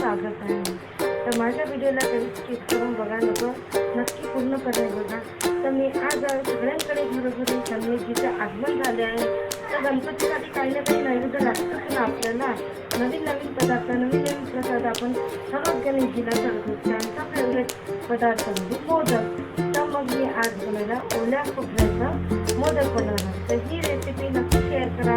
स्वागत आहे. तर माझ्या व्हिडिओला कधी स्किप करून बघा नको नक्की पूर्ण पूर्णपणे बघा. तर मी आज सगळ्यांकडे घरोघरी गणेशजीचं आगमन झाले आहे. तर गणपतीसाठी काही ना काही नैवेद्य लागतंच ना आपल्याला? नवीन नवीन पदार्थ नवीन नवीन प्रसाद आपण सर्वच गणेशजीला करतो त्यांचा फेवरेट पदार्थ म्हणजे मोदक. तर मग मी आज बनवला ओल्या खोबऱ्याचा मोदक बनवणार तर ही रेसिपी नक्की शेअर करा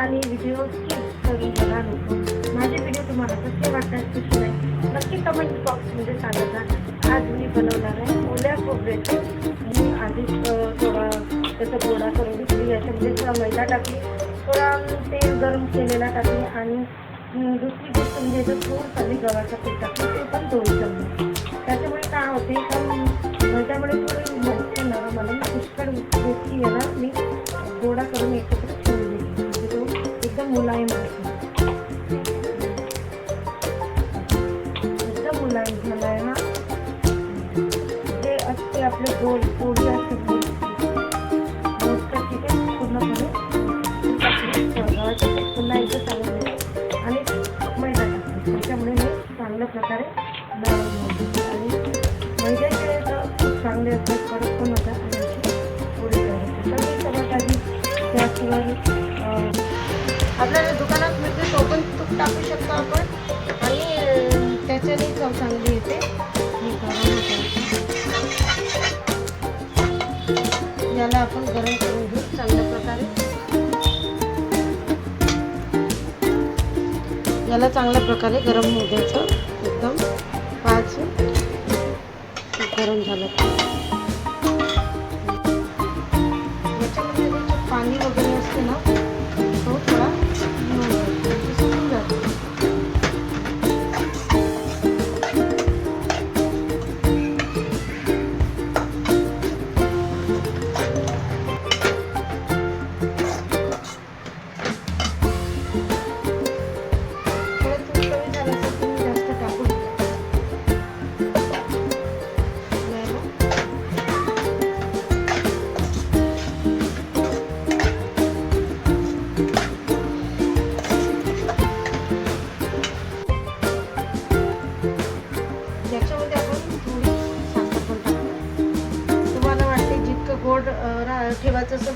आणि व्हिडिओ स्किप करून बघा नको. माझे व्हिडिओ तुम्हाला कसे वाटतात कसे नक्की कमेंट बॉक्समध्ये सांगा आज मी बनवणार आहे ओल्या खोबऱ्याचं मी आधीच थोडा त्याचा गोडा करून घेतली. याच्यामध्ये थोडा मैदा टाकली. थोडा अम, तेल गरम केलेला टाकली. आणि दुसरी गोष्ट म्हणजे याच्यात थोडं खाली गव्हाचा पीठ. टाकलं ते पण दोन चमचे. त्याच्यामुळे काय होते पण त्यामुळे थोडी मस्त येणार मला पुष्कळ गोष्टी येणार मी पोळी असते गोल मोदकाची पूर्णपणे पुन्हा एकदा चांगलं आणि मैदा टाकते त्याच्यामुळे चांगल्या प्रकारे आणि मैद्याचे खूप चांगले असतात कडक पण होतात आणि अशी पोळी तयार तर मी आधी गॅसवर आपल्याला दुकानात मिळते तो पण तूप टाकू शकतो आपण. आणि त्याच्याने चव चांगली येते. हे करून याला आपण गरम करून घेऊ चांगल्या प्रकारे. याला चांगल्या प्रकारे गरम होऊ द्यायचं. एकदम पाच गरम झालं.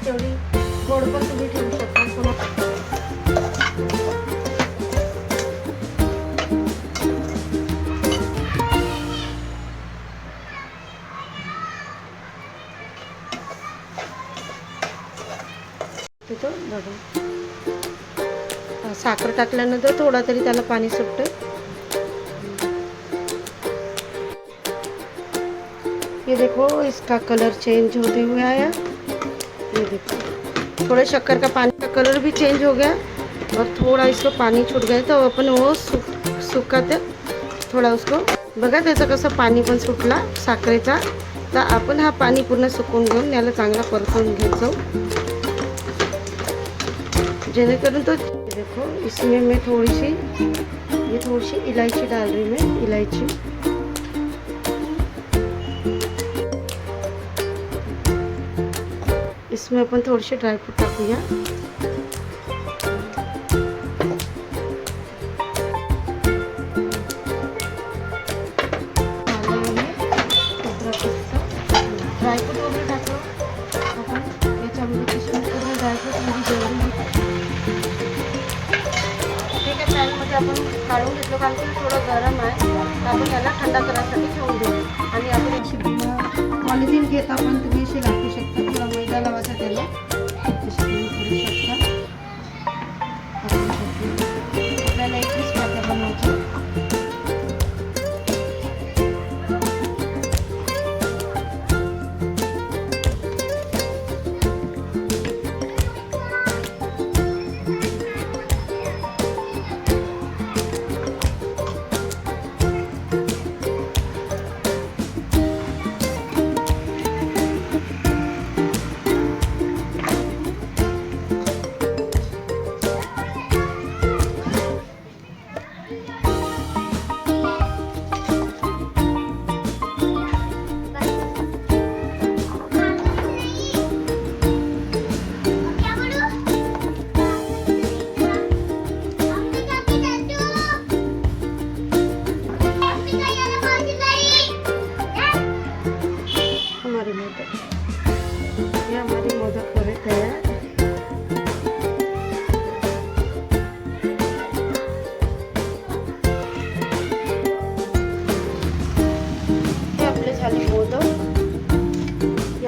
तेवढी गोड पण तुम्ही ठेवू शकता. बघा. साखर टाकल्यानंतर थोडा तरी त्याला पाणी सुटतं. ये देखो इसका कलर चेंज होते हुए आया. ये देखो थोड़े शक्कर का पानी का कलर भी चेंज हो गया और थोड़ा इसको पानी छूट गया तो अपन वो सुक सुकत थोडा उसको बघा त्याचं कसं पाणी पण सुटला साखरेचा. तर आपण हा पाणी पूर्ण सुकून घेऊन याला चांगला परतून घ्यायचो जेणेकरून तो देखो इसमें मैं थोड़ी सी ये थोड़ी सी इलायची डाल रही मैं इलायची. इसमें आपण थोडेसे ड्रायफ्रूट टाकूया ड्रायफ्रूट वगैरे टाकलं आपण याच्यामध्ये किशमिश पूर्ण ड्रायफ्रूटमध्ये जेवढी ठीक आहे पॅनमध्ये आपण काढून घेतलं कारण की थोडं गरम आहे आपण याला थंड ठेवून देऊ. आणि आपण अशी पॉलिथिन घेत आपण तुम्ही अशी घालू शकता किंवा मैदा लावायचा त्याला. अशी तुम्ही करू शकता आपल्याला एकवीस पात्या बनवायची.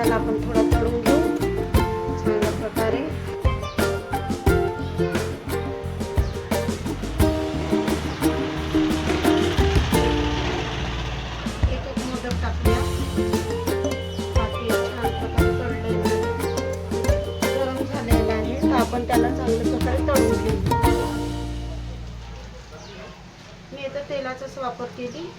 त्याला आपण थोडा तळून घेऊ. चांगल्या प्रकारे. मोदक झालेलं आहे. तर आपण त्याला चांगल्या प्रकारे तळून घेऊ. मी आता तेलाचाच वापर केली.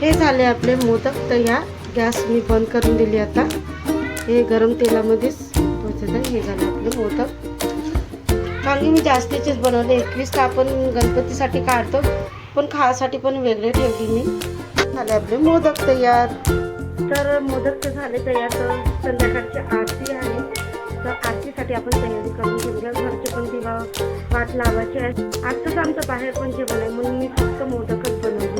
हे झाले आपले मोदक. तयार गॅस मी बंद करून दिली आता. हे गरम तेलामध्येच पोचत आहे. हे झाले आपले मोदक. कारण की मी जास्तीचेच बनवले. एकवीस तर आपण गणपतीसाठी काढतो. पण खायसाठी पण वेगळे ठेवली मी. झाले आपले मोदक तयार. तर मोदक तर झाले तयार. तर संध्याकाळची आरती आहे. तर आरतीसाठी आपण तयारी करून घेऊया. घरचे पण दिवा वाट लावायची आहे आजचंच आमचं बाहेर पण जेवण आहे. म्हणून मी फक्त मोदकच बनवली.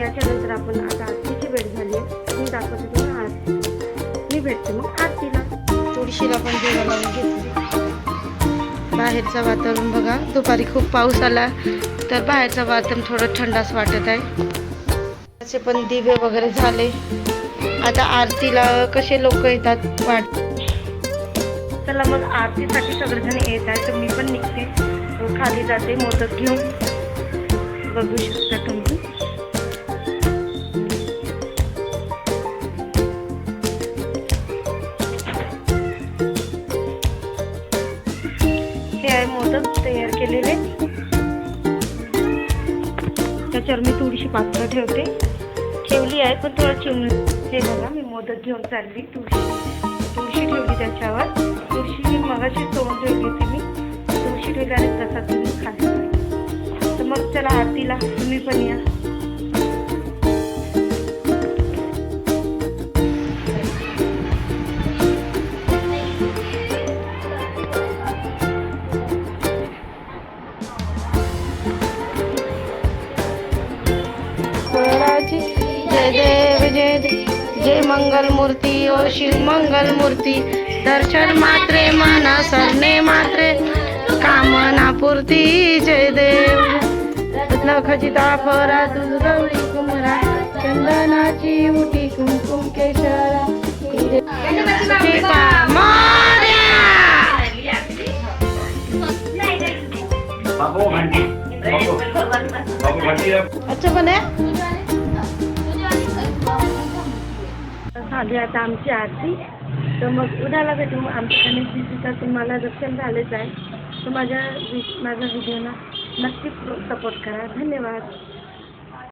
याच्यानंतर आपण आता आरतीची वेळ झाली आहे. मी दाखवते तुम्हाला आरती. मी भेटते मग आरतीला. तुळशीला पण जेवण लावून घेतली. बाहेरचं वातावरण बघा. दुपारी खूप पाऊस आला. तर बाहेरचं वातावरण थोडं थंडाच वाटत आहे. असे पण दिवे वगैरे झाले. आता आरतीला कसे लोक येतात वाट चला मग आरतीसाठी सगळेजण येत आहे तर मी पण निघते. खाली जाते. मोदक घेऊन. बघू शकता. तयार केलेले. त्याच्यावर मी थोडीशी पात्र ठेवते. ठेवली आहे पण थोडं चिमण हे बघा मी मोदक घेऊन चालली. तुळशी तुळशी ठेवली त्याच्यावर. तुळशी मगाशी सोडून ठेवली होती मी. तुळशी ठेवल्याने तसा तुम्ही खाल्ली तर मग चला आरतीला तुम्ही पण या. जय मंगल मूर्ती ओ शिव मंगल मूर्ती दर्शन मात्रे मना सरणे मात्रे कामना पूर्ती जय देव. खचिता फरा तुझ गौरी कुमरा चंदनाची उटी कुमकुम केशरा अच्छा आहे झाली आता आमची आरती. तर मग उद्याला भेटू. आमच्या गणेशजीचा तुम्हाला दर्शन झालेच आहे. तर माझ्या माझ्या व्हिडिओला नक्कीच सपोर्ट करा. धन्यवाद.